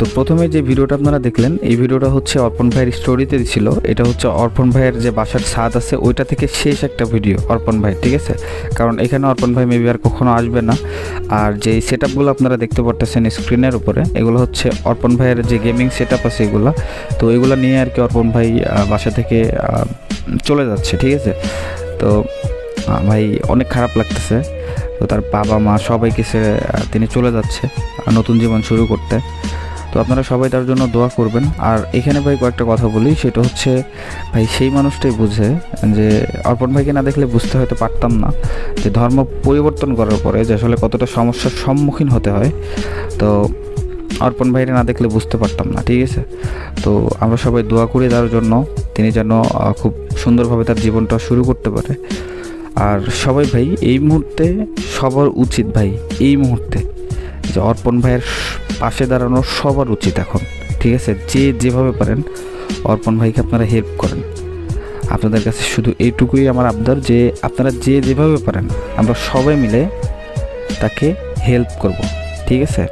তো প্রথমে যে ভিডিওটা আপনারা দেখলেন, এই ভিডিওটা হচ্ছে অর্পণ ভাইয়ের স্টোরিতে ছিল। এটা হচ্ছে অর্পণ ভাইয়ের যে বাসার ছাদ আছে, ওইটা থেকে শেষ একটা ভিডিও অর্পণ ভাই, ঠিক আছে? কারণ এখানে অর্পণ ভাই মেবি আর কখনো আসবে না। আর যে সেট আপগুলো আপনারা দেখতে পারতেছেন স্ক্রিনের উপরে, এগুলো হচ্ছে অর্পণ ভাইয়ের যে গেমিং সেট আপ আছে এগুলো। তো এগুলো নিয়ে আর কি অর্পণ ভাই বাসা থেকে চলে যাচ্ছে, ঠিক আছে? তো ভাই, অনেক খারাপ লাগতেছে। তো তার বাবা মা সবাইকে সে তিনি চলে যাচ্ছে, নতুন জীবন শুরু করতে। তো আপনারা সবাই তার জন্য দোয়া করবেন। আর এখানে ভাই কয়েকটা কথা বলি, সেটা হচ্ছে, ভাই সেই মানুষটাই বুঝে যে অর্পণ ভাইকে না দেখলে বুঝতে হয়তো পারতাম না যে ধর্ম পরিবর্তন করার পরে যে আসলে কতটা সমস্যার সম্মুখীন হতে হয়। তো অর্পণ ভাইরে না দেখলে বুঝতে পারতাম না, ঠিক আছে? তো আমরা সবাই দোয়া করি তার জন্য, তিনি যেন খুব সুন্দরভাবে তার জীবনটা শুরু করতে পারে। আর সবাই ভাই, এই মুহূর্তে সবার উচিত ভাই, এই মুহূর্তে। যে অর্পণ ভাইয়ের পাশে দাঁড়ানো সবার উচিত এখন, ঠিক আছে? যে যেভাবে পারেন, অর্পণ ভাইকে আপনারা হেল্প করেন। আপনাদের কাছে শুধু এইটুকুই আমার আবদার যে আপনারা যে যেভাবে পারেন, আমরা সবাই মিলে তাকে হেল্প করব, ঠিক আছে?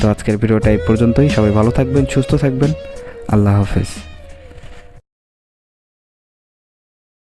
তো আজকের ভিডিওটা এই পর্যন্তই। সবাই ভালো থাকবেন, সুস্থ থাকবেন। আল্লাহ হাফেজ।